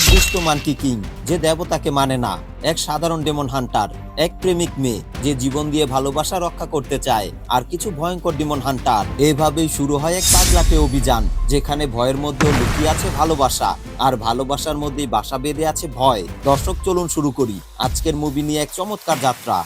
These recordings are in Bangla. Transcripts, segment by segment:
এক দুষ্ট মানকি কিং, যে দেবতাকে মানে না। এক সাধারণ ডেমন হান্টার, এক প্রেমিক মেয়ে, যে জীবন দিয়ে ভালোবাসা রক্ষা করতে চায়। আর কিছু ভয়ঙ্কর ডিমন হান্টার, এভাবেই শুরু হয় এক পাগলাটে অভিযান, যেখানে ভয়ের মধ্যেও লুকিয়ে আছে ভালোবাসা। আর ভালোবাসার মধ্যেই বাসা বেঁধে আছে ভয়। দর্শক, চলুন শুরু করি। আজকের মুভি নিয়ে এক চমৎকার যাত্রা।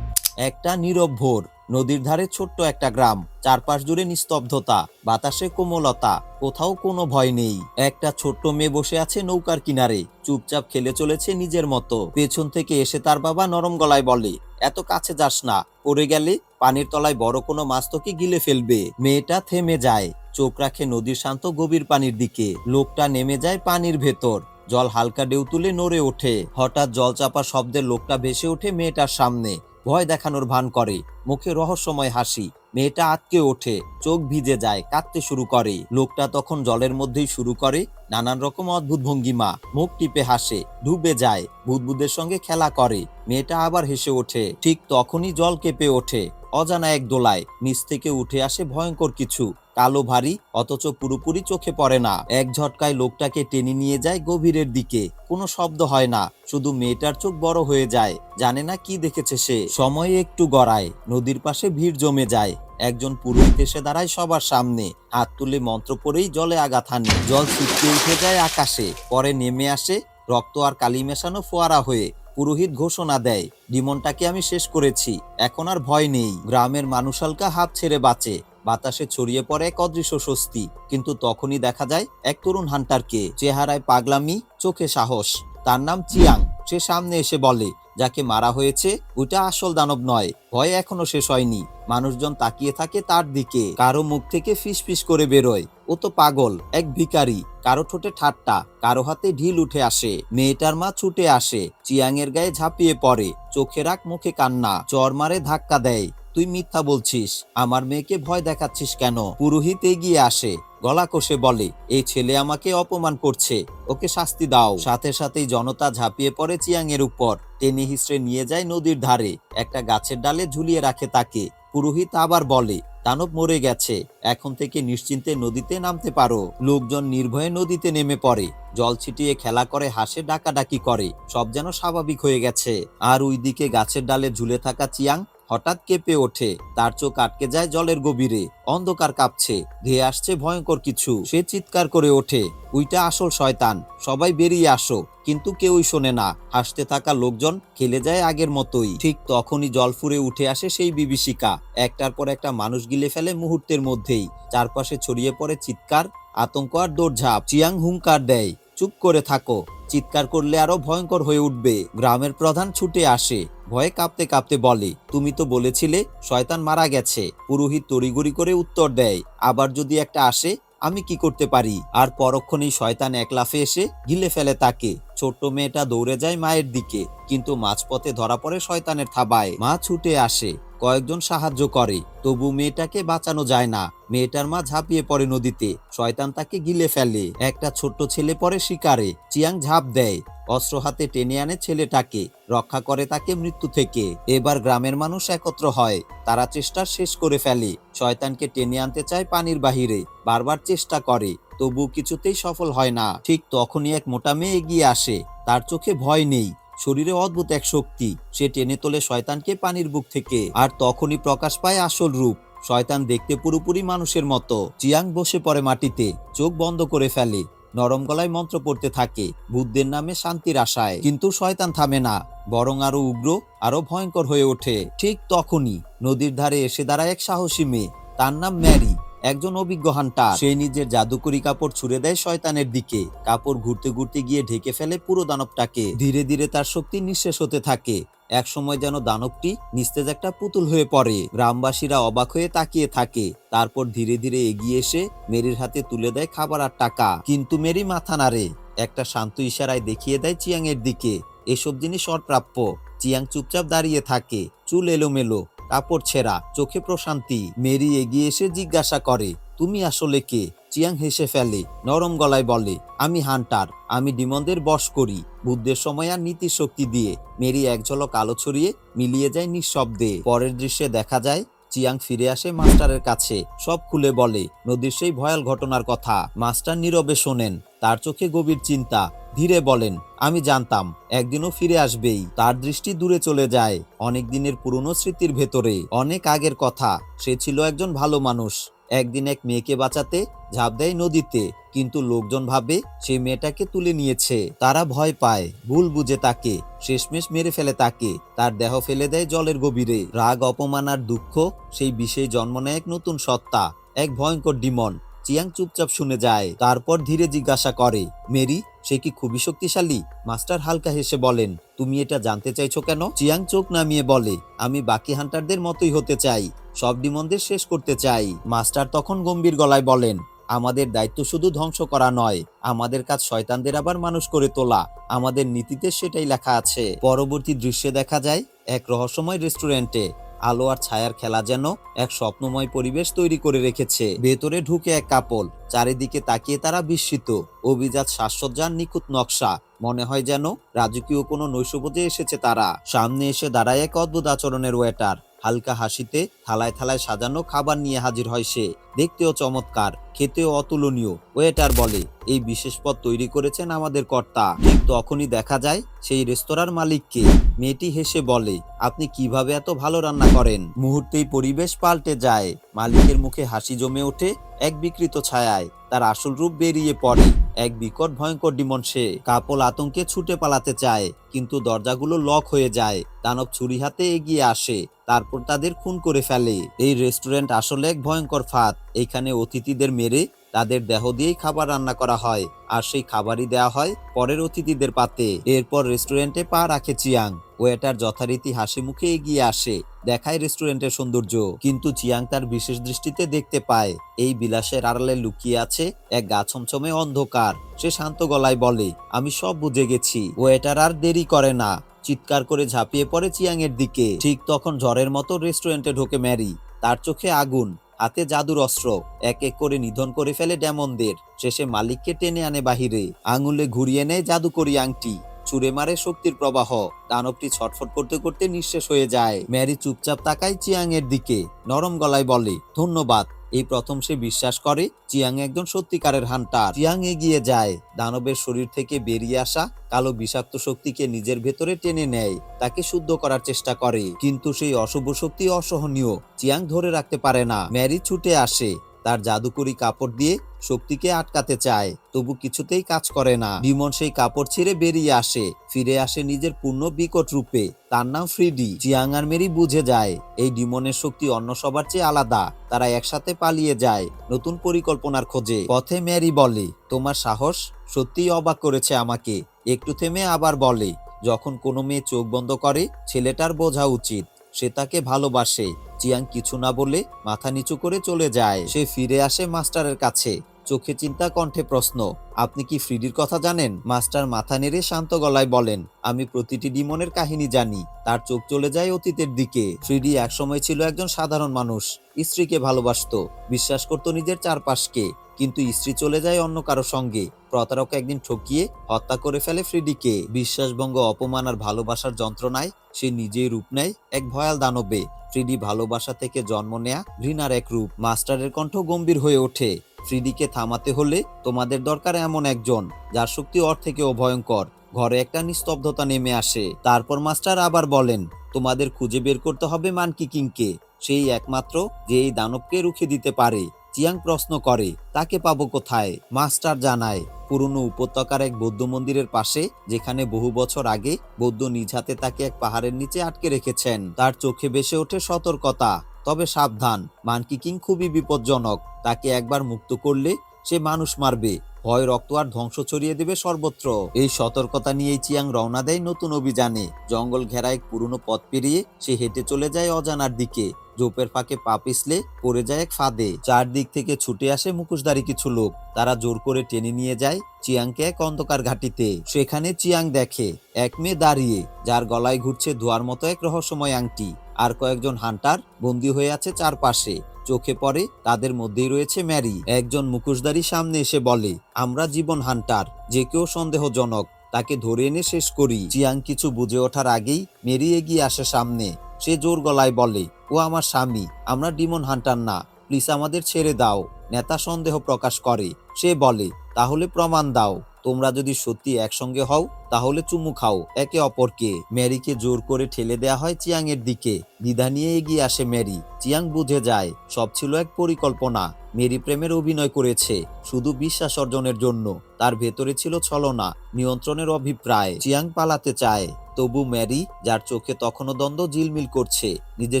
একটা নীরব ভোর। নদীর ধারে ছোট্ট একটা গ্রাম, চারপাশ জুড়ে নিস্তব্ধতা, বাতাসে কোমলতা, কোথাও কোনো ভয় নেই। একটা ছোট্ট মেয়ে বসে আছে নৌকার কিনারে, চুপচাপ খেলে চলেছে নিজের মতো। পেছন থেকে এসে তার বাবা নরম গলায় বলে, এত কাছে যাস না, পড়ে গেলে পানির তলায় বড় কোনো মাছ তোকে গিলে ফেলবে। মেয়েটা থেমে যায়, চোখ রাখে নদীর শান্ত গভীর পানির দিকে। লোকটা নেমে যায় পানির ভেতর। জল হালকা ডেউ তুলে নড়ে ওঠে। হঠাৎ জল চাপা শব্দের লোকটা ভেসে ওঠে মেয়েটার সামনে। ভয় দেখানোর ভান করে। মুখে রহস্যময় হাসি। মেয়েটা আটকে ওঠে, চোখ ভিজে যায়, কাঁদতে শুরু করে। লোকটা তখন জলের মধ্যেই শুরু করে, নানান রকম অদ্ভুত ভঙ্গিমা। মুখ টিপে হাসে, ডুবে যায়, বুদবুদের সঙ্গে খেলা করে। মেয়েটা আবার হেসে ওঠে, ঠিক তখনই জল কেঁপে ওঠে। অজানা এক দোলায়, নিচ থেকে উঠে আসে ভয়ঙ্কর কিছু। কালো ভারী, অথচ পুরোপুরি চোখে পড়ে না। এক ঝটকায় লোকটাকে টেনে নিয়ে যায় গভীরের দিকে। কোনো শব্দ হয় না, শুধু মেয়েটার চোখ বড় হয়ে যায়। জানে না কি দেখেছে সে। সময় একটু গড়ায়, নদীর পাশে ভিড় জমে যায়। একজন পুরোহিত এসে দাঁড়ায় সবার সামনে। হাত তুলে মন্ত্র পরেই জলে আঘাত হানে। জল ছিটকে উঠে যায় আকাশে। পরে নেমে আসে রক্ত আর কালি মেশানো ফোয়ারা হয়ে। পুরোহিত ঘোষণা দেয় ডিমনটাকে আমি শেষ করেছি। এখন আর ভয় নেই। গ্রামের মানুষ হালকা হাত ছেড়ে বাঁচে। বাতাসে ছড়িয়ে পড়ে এক অদৃশ্য স্বস্তি। কিন্তু তখনই দেখা যায় এক তরুণ হান্টারকে। চেহারায় পাগলামি, চোখে সাহস। তার নাম চিয়াং। সে সামনে এসে বলে, যাকে মারা হয়েছে ওটা আসল দানব নয়। ভয় এখনও শেষ হয়নি। মানুষজন তাকিয়ে থাকে তার দিকে। কারও মুখ থেকে ফিস ফিস করে বেরোয়। ও তো পাগল, এক ভিখারি। কারও ঠোঁটে ঠাট্টা, কারও হাতে ঢিল উঠে আসে। মেয়েটার মা ছুটে আসে। চিয়াংয়ের গায়ে ঝাঁপিয়ে পড়ে। চোখে রাখ, মুখে কান্না। চর মারে ধাক্কা দেয়। তুই মিথ্যা বলছিস। আমার মেয়েকে ভয় দেখাচ্ছিস কেন? পুরোহিত এগিয়ে আসে। গলা কষে বলে, এই ছেলে আমাকে অপমান করছে। ওকে শাস্তি দাও। সাথে সাথেই জনতা ঝাঁপিয়ে পড়ে চিয়াং এর উপর। টেনে হিসড়ে নিয়ে যায় নদীর ধারে। একটা গাছের ডালে ঝুলিয়ে রাখে তাকে। পুরোহিত আবার বলে, দানব মরে গেছে। এখন থেকে নিশ্চিন্তে নদীতে নামতে পারো। লোকজন নির্ভয়ে নদীতে নেমে পড়ে। জল ছিটিয়ে খেলা করে হাসে, ডাকাডাকি করে। সব যেন স্বাভাবিক হয়ে গেছে। আর ওইদিকে গাছের ডালে ঝুলে থাকা চিয়াং হঠাৎ কেঁপে ওঠে। তার চোখ আটকে যায় জলের গভীরে। অন্ধকার কাঁপছে। ধেয়ে আসছে ভয়ঙ্কর কিছু। সে চিৎকার করে ওঠে, উইটা আসল শয়তান। সবাই বেরিয়ে আসো। কিন্তু কেউই শোনে না। হাসতে থাকা লোকজন খেলে যায় আগের মতোই। ঠিক তখনই জল ফুরে উঠে আসে সেই বিভীষিকা। একটার পর একটা মানুষ গিলে ফেলে মুহূর্তের মধ্যেই। চারপাশে ছড়িয়ে পড়ে চিৎকার, আতঙ্ক আর দৌড়ঝাঁপ। চিয়াং হুঙ্কার দেয়। চুপ করে থাকো। চিৎকার করলে আরও ভয়ঙ্কর হয়ে উঠবে। গ্রামের প্রধান ছুটে আসে। ভয়ে কাঁপতে কাঁপতে বলে, তুমি তো বলেছিলে শয়তান মারা গেছে। পুরোহিত তড়িগড়ি করে উত্তর দেয়, আবার যদি একটা আসে, আমি কি করতে পারি? আর পরক্ষণেই শয়তান এক লাফে এসে গিলে ফেলে তাকে। ছোট্ট মেয়েটা দৌড়ে যায় মায়ের দিকে, কিন্তু মাঝপথে ধরা পড়ে শয়তানের থাবায়। মা ছুটে আসে। কয়েকজন সাহায্য করে। তবু মেয়েটাকে বাঁচানো যায় না। মেয়েটার মা ঝাঁপিয়ে পড়ে নদীতে। শয়তান তাকে গিলে ফেলে। একটা ছোট্ট ছেলে পরে শিকারে। চিয়াং ঝাঁপ দেয়। অস্ত্র হাতে টেনে আনে ছেলেটাকে। রক্ষা করে তাকে মৃত্যু থেকে। এবার গ্রামের মানুষ একত্র হয়। তারা চেষ্টা শেষ করে ফেলে। শয়তানকে টেনে আনতে চায় পানির বাহিরে। বারবার চেষ্টা করে। তবু কিছুতেই সফল হয় না। ঠিক তখনই এক মোটা মেয়ে এগিয়ে আসে। তার চোখে ভয় নেই। শরীরে অদ্ভুত এক শক্তি। সে টেনে তোলে শয়তানকে পানির বুক থেকে। আর তখনই প্রকাশ পায় আসল রূপ। শয়তান দেখতে পুরোপুরি মানুষের মতো। চিয়াং বসে পড়ে মাটিতে। চোখ বন্ধ করে ফেলে। নরম গলায় মন্ত্র পড়তে থাকে। বুদ্ধের নামে শান্তির আশায়। কিন্তু শয়তান থামে না। বরং আরও উগ্র, আরও ভয়ঙ্কর হয়ে ওঠে। ঠিক তখনই নদীর ধারে এসে দাঁড়ায় এক সাহসী মেয়ে। তার নাম ম্যারি। একজন অভিজ্ঞ হান্টার সে নিজের জাদুকরি কাপড় ছুড়ে দেয় শয়তানের দিকে। কাপড় ঘুরতে ঘুরতে গিয়ে ঢেকে ফেলে পুরো দানবটাকে। ধীরে ধীরে তার শক্তি নিঃশেষ হতে থাকে। এক সময় যেন দানবটি নিস্তেজ একটা পুতুল হয়ে পড়ে। গ্রামবাসীরা অবাক হয়ে তাকিয়ে থাকে। তারপর ধীরে ধীরে এগিয়ে এসে মেরির হাতে তুলে দেয় খাবার আর টাকা। কিন্তু মেরি মাথা নাড়ে। একটা শান্ত ইশারায় দেখিয়ে দেয় চিয়াং এর দিকে। এসব জিনিস অপ্রাপ্য। চিয়াং চুপচাপ দাঁড়িয়ে থাকে। চুল এলোমেলো। কাপড় ছেঁড়া, চোখে প্রশান্তি। মেরি এগিয়ে এসে জিজ্ঞাসা করে, তুমি আসলে কে? চিয়াং হেসে ফেলে, নরম গলায় বলে, আমি হান্টার, আমি ডিমনদের বশ করি। বুদ্ধের সময় আর নীতি শক্তি দিয়ে। মেরি এক ঝলক আলো ছড়িয়ে মিলিয়ে যায় নিঃশব্দে। পরের দৃশ্যে দেখা যায় চিয়াং ফিরে আসে মাস্টারের কাছে। সব খুলে বলে, নদীর সেই ভয়াল ঘটনার কথা। মাস্টার নীরবে শোনেন, তার চোখে গভীর চিন্তা। ধীরে বলেন, আমি জানতাম, একদিনও ফিরে আসবেই। তার দৃষ্টি দূরে চলে যায়, অনেক দিনের পুরনো স্মৃতির ভেতরে। অনেক আগের কথা। সে ছিল একজন ভালো মানুষ। একদিন এক মেয়েকে বাঁচাতে ঝাঁপ দেয় নদীতে, কিন্তু লোকজন ভাবে সে মেয়েটাকে তুলে নিয়েছে। তারা ভয় পায়, ভুল বুঝে তাকে, শেষমেশ মেরে ফেলে তাকে, তার দেহ ফেলে দেয় জলের গভীরে। রাগ, অপমান আর দুঃখ সেই বিষয়ে জন্ম নেয় এক নতুন সত্তা, এক ভয়ঙ্কর ডিমন। চিয়াং চুপচাপ শুনে যায়, তারপর ধীরে জিজ্ঞাসা করে, মেরি, সে কি খুবই শক্তিশালী? মাস্টার হালকা হেসে বলেন, তুমি এটা জানতে চাইছো কেন? চিয়াং চোখ নামিয়ে বলে, আমি বাকি হান্টারদের মতোই হতে চাই। সব ডিমনদের শেষ করতে চাই। মাস্টার তখন গম্ভীর গলায় বলেন, আমাদের দায়িত্ব শুধু ধ্বংস করা নয়, আমাদের কাজ শয়তানদের আবার মানুষ করে তোলা। আমাদের নীতিতে সেটাই লেখা আছে। পরবর্তী দৃশ্যে দেখা যায়, এক রহস্যময় রেস্টুরেন্টে আলো আর ছায়ার খেলা যেন এক স্বপ্নময় পরিবেশ তৈরি করে রেখেছে। ভেতরে ঢুকে এক কাপল, চারিদিকে তাকিয়ে তারা বিস্মিত। অভিজাত সাজসজ্জার নিখুঁত নকশা, মনে হয় যেন রাজকীয় কোনো নৈশভোজে এসেছে তারা। সামনে এসে দাঁড়ায় এক অদ্ভুত আচরণের ওয়েটার। হালকা হাসিতে থালায় থালায় সাজানো খাবার নিয়ে হাজির হয় সে। দেখতেও চমৎকার, খেতেও অতুলনীয়। ওয়েটার বলে, এই বিশেষ পদ তৈরি করেছেন আমাদের কর্তা। তখনই দেখা যায় সেই রেস্তোরাঁর মালিককে। মেয়েটি হেসে বলে, আপনি কীভাবে এত ভালো রান্না করেন? মুহূর্তেই পরিবেশ পাল্টে যায়। মালিকের মুখে হাসি জমে ওঠে, এক বিকৃত ছায়ায়। তার আসল রূপ বেরিয়ে পড়ে। এক বিকট, ভয়ঙ্কর ডিমন সে। কাপল আতঙ্কে ছুটে পালাতে চায়, কিন্তু দরজাগুলো লক হয়ে যায়। দানব ছুরি হাতে এগিয়ে আসে, তারপর তাদের খুন করে ফেলে। এই রেস্টুরেন্ট আসলে এক ভয়ঙ্কর ফাঁদ। এখানে অতিথিদের মেরে তাদের দেহ দিয়েই খাবার রান্না করা হয়, আর সেই খাবারই দেওয়া হয় পরের অতিথিদের পাতে। এরপর রেস্টুরেন্টে পা রাখে চিয়াং। ওয়েটার যথারীতি হাসি মুখে এগিয়ে আসে, দেখায় রেস্টুরেন্টের সৌন্দর্য। কিন্তু চিয়াং তার বিশেষ দৃষ্টিতে দেখতে পায়, এই বিলাসের আড়ালে লুকিয়ে আছে এক গা ছমছমে অন্ধকার। সে শান্ত গলায় বলে, আমি সব বুঝে গেছি। ওয়েটার আর দেরি করে না। চিৎকার করে ঝাঁপিয়ে পড়ে চিয়াং এর দিকে। ঠিক তখন ঝড়ের মতো রেস্টুরেন্টে ঢোকে ম্যারি। তার চোখে আগুন, হাতে জাদুর অস্ত্র। এক এক করে নিধন করে ফেলে ডেমনদের। শেষে মালিককে টেনে আনে বাহিরে। আঙুলে ঘুরিয়ে নেয় জাদুকরি আংটি ছুঁড়ে মারে শক্তির প্রবাহ। দানবটি ছটফট করতে করতে নিঃশেষ হয়ে যায়। ম্যারি চুপচাপ তাকায় চিয়াং এর দিকে। নরম গলায় বলে, ধন্যবাদ। এই প্রথম সে বিশ্বাস করে, চিয়াং একজন সত্যিকারের হান্টার। চিয়াং এগিয়ে যায়। দানবের শরীর থেকে বেরিয়ে আসা কালো বিষাক্ত শক্তিকে নিজের ভেতরে টেনে নেয়। তাকে শুদ্ধ করার চেষ্টা করে। কিন্তু সেই অশুভ শক্তি অসহনীয়। চিয়াং ধরে রাখতে পারে না। ম্যারি ছুটে আসে। তার জাদুকরি কাপড় দিয়ে শক্তিকে আটকাতে চায়। তবু কিছুতেই কাজ করে না। ডিমন সেই কাপড় ছিঁড়ে বেরিয়ে আসে। ফিরে আসে নিজের পূর্ণ বিকট রূপে। তার নাম ফ্রিডি। চিয়াং আর মেরি বুঝে যায়। এই ডিমনের শক্তি অন্য সবার চেয়ে আলাদা। তারা একসাথে পালিয়ে যায় নতুন পরিকল্পনার খোঁজে। পথে ম্যারি বলে, তোমার সাহস সত্যিই অবাক করেছে আমাকে। একটু থেমে আবার বলে, যখন কোনো মেয়ে চোখ বন্ধ করে, ছেলেটার বোঝা উচিত। সে তাকে ভালোবাসে। চিয়াং কিছু না বলে মাথা নিচু করে চলে যায়। সে ফিরে আসে মাস্টারের কাছে। চোখে চিন্তা, কণ্ঠে প্রশ্ন, আপনি কি ফ্রিডির কথা জানেন? মাস্টার মাথা নেড়ে শান্ত গলায় বলেন, আমি প্রতিটি ডিমনের কাহিনী জানি। তার চোখ চলে যায় অতীতের দিকে। ফ্রিডি একসময় ছিল একজন সাধারণ মানুষ। স্ত্রীকে ভালোবাসতো। বিশ্বাস করত নিজের চারপাশকে। কিন্তু স্ত্রী চলে যায় অন্য কারও সঙ্গে। প্রতারক একদিন ঠকিয়ে হত্যা করে ফেলে ফ্রিডিকে। বিশ্বাসভঙ্গ অপমান আর ভালোবাসার যন্ত্রণায় সে নিজেই রূপ নেয় এক ভয়াল দানবে। ফ্রিডি ভালোবাসা থেকে জন্ম নেয়া ঘৃণার এক রূপ। মাস্টারের কণ্ঠ গম্ভীর হয়ে ওঠে। ফ্রিডিকে থামাতে হলে তোমাদের দরকার এমন একজন, যার শক্তি অর থেকেও ভয়ঙ্কর। ঘরে একটা নিস্তব্ধতা নেমে আসে। তারপর মাস্টার আবার বলেন, তোমাদের খুঁজে বের করতে হবে মানকি কিংকে সেই একমাত্র যে এই দানবকে রুখে দিতে পারে। চিয়াং প্রশ্ন করে, তাকে পাবো কোথায়? মাস্টার জানায়, পুরনো উপত্যকার এক বৌদ্ধ মন্দিরের পাশে, যেখানে বহু বছর আগে বৌদ্ধ নিজ হাতে তাকে এক পাহাড়ের নিচে আটকে রেখেছেন। তার চোখে ভেসে ওঠে সতর্কতা। তবে সাবধান, মানকি কিং খুবই বিপজ্জনক। তাকে একবার মুক্ত করলে সে মানুষ মারবে। ভয়, রক্ত আর ধ্বংস ছড়িয়ে দেবে সর্বত্র। এই সতর্কতা নিয়েই চিয়াং রওনা দেয় নতুন অভিযানে। জঙ্গল ঘেরা এক পুরনো পথ পেরিয়ে সে হেঁটে চলে যায় অজানার দিকে। জোপের ফাঁকে পা পিছলে পড়ে যায় এক ফাঁদে। চারদিক থেকে ছুটে আসে মুখোশধারী কিছু লোক। তারা জোর করে টেনে নিয়ে যায় চিয়াংকে এক অন্ধকার ঘাটিতে। সেখানে চিয়াং দেখে, এক মেয়ে দাঁড়িয়ে, যার গলায় ঘুরছে ধোয়ার মতো এক রহস্যময় আংটি। আর কয়েকজন হান্টার বন্দী হয়ে আছে চারপাশে। চোখে পড়ে তাদের মধ্যেই রয়েছে ম্যারি। একজন মুখোশধারী সামনে এসে বলে, আমরা জীবন হান্টার, যে কেউ সন্দেহজনক। তাকে ধরে এনে শেষ করি। চিয়াং কিছু বুঝে ওঠার আগেই মেরি এগিয়ে আসে সামনে। সে জোর গলায় বলে ও আমার স্বামী, আমরা ডিমন হান্টার না। প্লিজ আমাদের ছেড়ে দাও। নেতা সন্দেহ প্রকাশ করে। সে বলে তাহলে প্রমাণ দাও। তোমরা যদি সত্যি একসঙ্গে হও, তাহলে চুমু খাও। একে অপরকে ম্যারিকে জোর করে ঠেলে দেয়া হয় চিয়াং এর দিকে। দ্বিধা নিয়ে এগিয়ে আসে ম্যারি। চিয়াং বুঝে যায়, সব ছিল এক পরিকল্পনা। মেরি প্রেমের অভিনয় করেছে, শুধু বিশ্বাস অর্জনের জন্য। তার ভেতরে ছিল ছলনা, নিয়ন্ত্রণের অভিপ্রায়। চিয়াং পালাতে চায়। তবু ম্যারি, যার চোখে তখনও দ্বন্দ্ব জিলমিল করছে, নিজের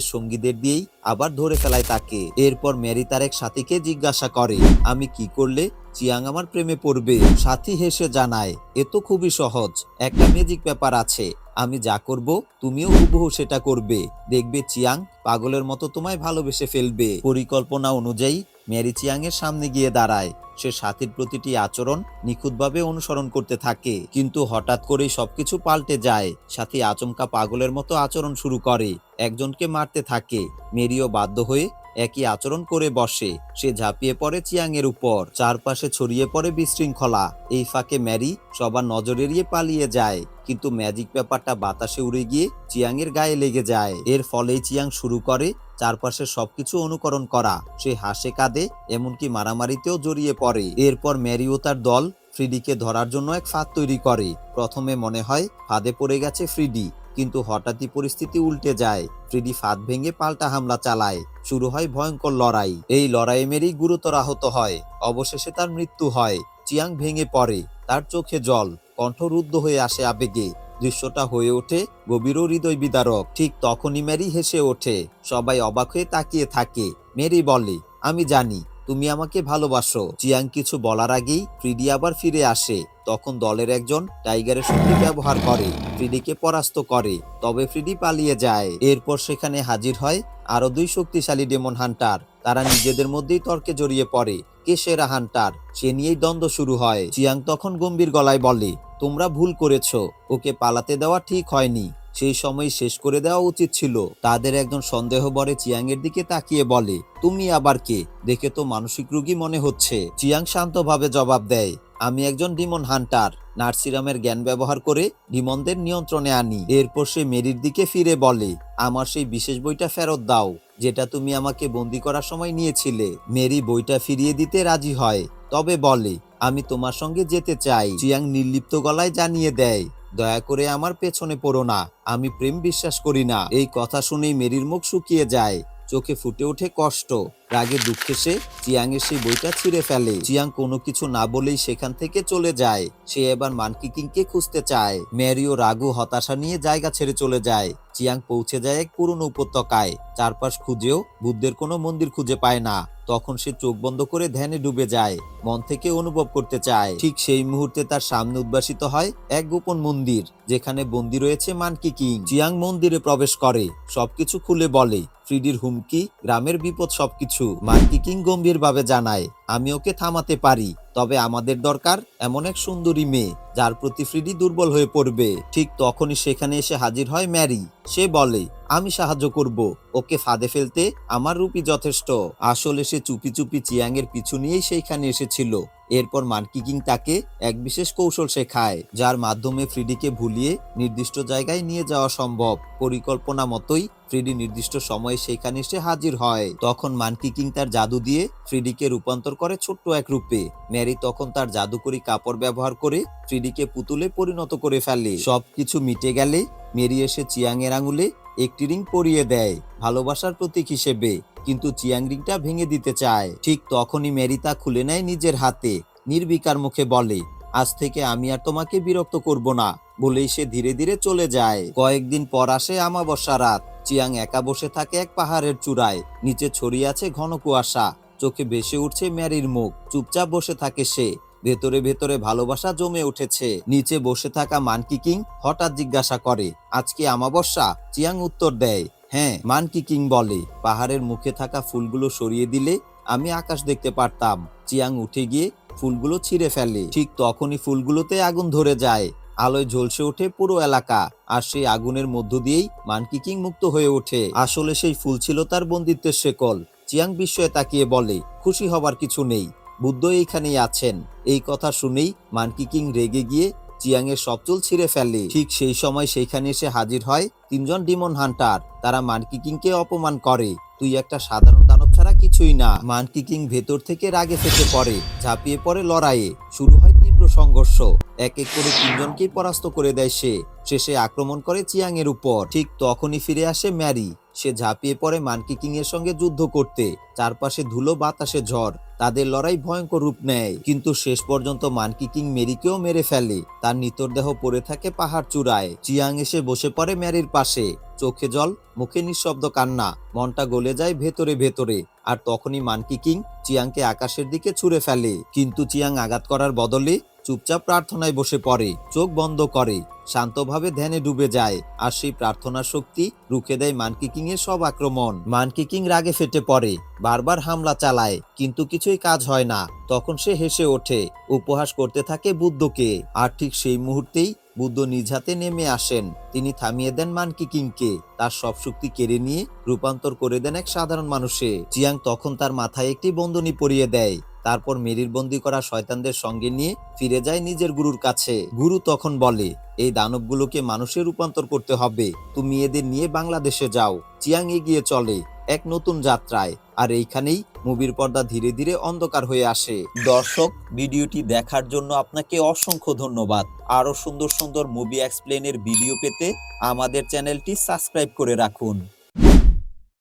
সঙ্গীদের দিয়েই আবার ধরে ফেলায় তাকে। এরপর ম্যারি তার এক সাথীকে জিজ্ঞাসা করে, আমি কি করলে চিয়াং আমার প্রেমে পড়বে। সাথী হেসে জানায়, এ তো খুবই সহজ। একটা ম্যাজিক ব্যাপার আছে। আমি যা করব, তুমিও হুবহু সেটা করবে। দেখবে চিয়াং পাগলের মতো তোমায় ভালোবেসে ফেলবে। পরিকল্পনা অনুযায়ী ম্যারি চিয়াং এর সামনে গিয়ে দাঁড়ায়। সে সাথীর প্রতিটি আচরণ নিখুঁতভাবে অনুসরণ করতে থাকে। কিন্তু হঠাৎ করেই সবকিছু পাল্টে যায়। সাথী আচমকা পাগলের মতো আচরণ শুরু করে। একজনকে মারতে থাকে। মেরিও বাধ্য হয়ে একই আচরণ করে বসে। সে ঝাঁপিয়ে পড়ে চিয়াং এর উপর। চারপাশে ছড়িয়ে পড়ে বিশৃঙ্খলা। এই ফাঁকে ম্যারি সবার নজর এড়িয়ে পালিয়ে যায়। কিন্তু ম্যাজিক ব্যাপারটা বাতাসে উড়ে গিয়ে চিয়াং এর গায়ে লেগে যায়। এর ফলেই চিয়াং শুরু করে চারপাশে সবকিছু অনুকরণ করা। সে হাসে কাঁদে, এমনকি মারামারিতেও জড়িয়ে পড়ে। এরপর ম্যারি ও তার দল ফ্রিডিকে ধরার জন্য এক ফাঁদ তৈরি করে। প্রথমে মনে হয় ফাঁদে পড়ে গেছে ফ্রিডি। কিন্তু হঠাৎই পরিস্থিতি উল্টে যায়। ফ্রিডি ফাঁদ ভেঙে পাল্টা হামলা চালায়। শুরু হয় ভয়ঙ্কর লড়াই। এই লড়াইয়ে মেরি গুরুতর আহত হয়। অবশেষে তার মৃত্যু হয়। চিয়াং ভেঙে পড়ে। তার চোখে জল। কণ্ঠ রুদ্ধ হয়ে আসে আবেগে। দৃশ্যটা হয়ে ওঠে গভীর হৃদয় বিদারক। ঠিক তখনই মেরি হেসে ওঠে। সবাই অবাক হয়ে তাকিয়ে থাকে। মেরি বলে, আমি জানি। তুমি আমাকে ভালোবাসো। চিয়াং কিছু বলার আগেই ফ্রিডি আবার ফিরে আসে। তখন দলের একজন টাইগারের শক্তি ব্যবহার করে, ফ্রিডিকে পরাস্ত করে, তবে ফ্রিডি পালিয়ে যায়। এরপর সেখানে হাজির হয় আরও দুই শক্তিশালী ডেমন হান্টার। তারা নিজেদের মধ্যেই তর্কে জড়িয়ে পড়ে, কে সেরা হান্টার? সে নিয়েই দ্বন্দ্ব শুরু হয়। চিয়াং তখন গম্ভীর গলায় বলে, তোমরা ভুল করেছ। ওকে পালাতে দেওয়া ঠিক হয়নি। সেই সময় শেষ করে দেওয়া উচিত ছিল। তাদের একজন সন্দেহ বরে চিয়াং এর দিকে তাকিয়ে বলে, তুমি আবার কে? দেখে তো মানসিক রোগী মনে হচ্ছে। চিয়াং শান্তভাবে জবাব দেয়, আমি একজন ডিমন হান্টার। নার্সিরামের জ্ঞান ব্যবহার করে ডিমনদের নিয়ন্ত্রণে আনি। এরপর সে মেরির দিকে ফিরে বলে, আমার সেই বিশেষ বইটা ফেরত দাও, যেটা তুমি আমাকে বন্দি করার সময় নিয়েছিলে। মেরি বইটা ফিরিয়ে দিতে রাজি হয়। তবে বলে, আমি তোমার সঙ্গে যেতে চাই। চিয়াং নির্লিপ্ত গলায় জানিয়ে দেয় দয়া করে আমার পেছনে পড়ো না, আমি প্রেম বিশ্বাস করি না। এই কথা শুনেই মেরির মুখ শুকিয়ে যায়। চোখে ফুটে ওঠে কষ্ট। রাগে দুঃখে সে চিয়াং এর সেই বইটা ছিঁড়ে ফেলে। চিয়াং কোনো কিছু না বলেই সেখান থেকে চলে যায়। সে এবার মানকি কিংকে খুঁজতে চায়। ম্যারিও রাগু হতাশা নিয়ে জায়গা ছেড়ে চলে যায়। চিয়াং পৌঁছে যায় এক পুরনো উপত্যকায়। চারপাশ খুঁজেও বুদ্ধের কোনো মন্দির খুঁজে পায় না। তখন সে চোখ বন্ধ করে ধ্যানে ডুবে যায়। মন থেকে অনুভব করতে চায়। ঠিক সেই মুহূর্তে তার সামনে উদ্ভাসিত হয় এক গোপন মন্দির, যেখানে বন্দি রয়েছে মানকি কিং চিয়াং মন্দিরে প্রবেশ করে। সবকিছু খুলে বলে। ফ্রিডির হুমকি, গ্রামের বিপদ সবকিছু মার্কি কিং গম্ভীরভাবে জানায়, আমি ওকে থামাতে পারি, তবে আমাদের দরকার এমন এক সুন্দরী মেয়ে, যার প্রতি ফ্রিডি দুর্বল হয়ে পড়বে। ঠিক তখনই সেখানে এসে হাজির হয় ম্যারি। সে বলে, আমি সাহায্য করব, ওকে ফাঁদে ফেলতে আমার রূপই যথেষ্ট। আসলে সে চুপি চুপি চিয়াং এর পিছু নিয়েই সেইখানে এসেছিল। এরপর মানকি কিং তাকে এক বিশেষ কৌশল শেখায়, যার মাধ্যমে ফ্রিডিকে ভুলিয়ে নির্দিষ্ট জায়গায় নিয়ে যাওয়া সম্ভব। পরিকল্পনা মতোই ফ্রিডি নির্দিষ্ট সময়ে সেখানে এসে হাজির হয়। তখন মানকি কিং তার জাদু দিয়ে ফ্রিডিকে রূপান্তর করে ছোট্ট এক রূপে। ম্যারি তখন তার জাদুকরি কাপড় ব্যবহার করে ফ্রিডিকে পুতুলে পরিণত করে ফেলে। সবকিছু মিটে গেলে মেরি এসে চিয়াং এর আঙুলে একটি রিং পরিয়ে দেয়, ভালোবাসার প্রতীক হিসেবে, কিন্তু চিয়াং রিংটা ভেঙে দিতে চায়। ঠিক তখনই মেরি তা খুলে নেয় নিজের হাতে। নির্বিকার মুখে বলে, আজ থেকে আমি আর তোমাকে বিরক্ত করব না। বলেই সে ধীরে ধীরে চলে যায়। কয়েকদিন পর আসে আমাবস্যা রাত। চিয়াং একা বসে থাকে এক পাহাড়ের চূড়ায়। নিচে ছড়িয়ে আছে ঘন কুয়াশা। চোখে ভেসে উঠছে ম্যারির মুখ। চুপচাপ বসে থাকে সে। ভেতরে ভেতরে ভালোবাসা জমে উঠেছে। নিচে বসে থাকা মানকি কিং হঠাৎ জিজ্ঞাসা করে, আজকে আমাবস্যা? চিয়াং উত্তর দেয় হ্যাঁ মানকি কিং বলে, পাহাড়ের মুখে থাকা ফুলগুলো সরিয়ে দিলে আমি আকাশ দেখতে পারতাম। চিয়াং উঠে গিয়ে ফুলগুলো ছিঁড়ে ফেলে। ঠিক তখনই ফুলগুলোতে আগুন ধরে যায়। আলোয় ঝলসে ওঠে পুরো এলাকা, আর সেই আগুনের মধ্য দিয়েই মানকি কিং মুক্ত হয়ে ওঠে। আসলে সেই ফুল ছিল তার বন্দিত্বের শেকল। চিয়াং বিস্ময়ে তাকিয়ে বলে, খুশি হবার কিছু নেই। বুদ্ধ এইখানেই আছেন। এই কথা শুনেই মানকি কিং রেগে গিয়ে চিয়াংয়ের সব চুল ছিঁড়ে ফেলে ঠিক সেই সময় সেইখানে এসে হাজির হয় তিনজন ডিমন হান্টার। তারা মানকি কিংকে অপমান করে। তুই একটা সাধারণ দানব ছাড়া কিছুই না। মানকি কিং ভেতর থেকে রাগে ফেটে পড়ে, ঝাঁপিয়ে পড়ে লড়াইয়ে। শুরু হয় তীব্র সংঘর্ষ। এক এক করে তিনজনকেই পরাস্ত করে দেয় সে। শেষে আক্রমণ করে চিয়াং এর উপর। ঠিক তখনই ফিরে আসে ম্যারি। সে ঝাঁপিয়ে পড়ে মানকি কিং এর সঙ্গে যুদ্ধ করতে। চারপাশে ধুলো, বাতাসে ঝড়। তাদের লড়াই ভয়ঙ্কর রূপ নেয়। কিন্তু শেষ পর্যন্ত মানকি কিং মেরিকেও মেরে ফেলে। তার নিতরদেহ পড়ে থাকে পাহাড় চূড়ায়। চিয়াং এসে বসে পড়ে ম্যারির পাশে। চোখে জল, মুখে নিঃশব্দ কান্না। মনটা গলে যায় ভেতরে ভেতরে। আর তখনই মানকি কিং চিয়াংকে আকাশের দিকে ছুঁড়ে ফেলে। কিন্তু চিয়াং আঘাত করার বদলে চুপচাপ প্রার্থনায় বসে পড়ে, চোখ বন্ধ করে, শান্তভাবে ধ্যানে ডুবে যায়, আর সেই প্রার্থনা শক্তি রুখে দেয় মানকি কিং এর সব আক্রমণ। মানকিকিং রাগে ফেটে পড়ে, বারবার হামলা চালায়, কিন্তু কিছুই কাজ হয় না। তখন সে হেসে ওঠে, উপহাস করতে থাকে বুদ্ধকে, আর ঠিক সেই মুহূর্তেই বুদ্ধ নিজ হাতে নেমে আসেন। তিনি থামিয়ে দেন মানকি কিংকে তার সব শক্তি কেড়ে নিয়ে রূপান্তর করে দেন এক সাধারণ মানুষে। চিয়াং তখন তার মাথায় একটি বন্ধনী পরিয়ে দেয়। তারপর মেরির বন্দি করা শয়তানদের সঙ্গে নিয়ে ফিরে যায় নিজের গুরুর কাছে। গুরু তখন বলে, এই দানবগুলোকে মানুষে রূপান্তর করতে হবে। তুমি এদের নিয়ে বাংলাদেশে যাও। চিয়াং এগিয়ে চলে এক নতুন যাত্রায়। আর এইখানেই মুভির পর্দা ধীরে ধীরে অন্ধকার হয়ে আসে। দর্শক, ভিডিওটি দেখার জন্য আপনাকে অসংখ্য ধন্যবাদ। আরও সুন্দর সুন্দর মুভি এক্সপ্লেনের ভিডিও পেতে আমাদের চ্যানেলটি সাবস্ক্রাইব করে রাখুন।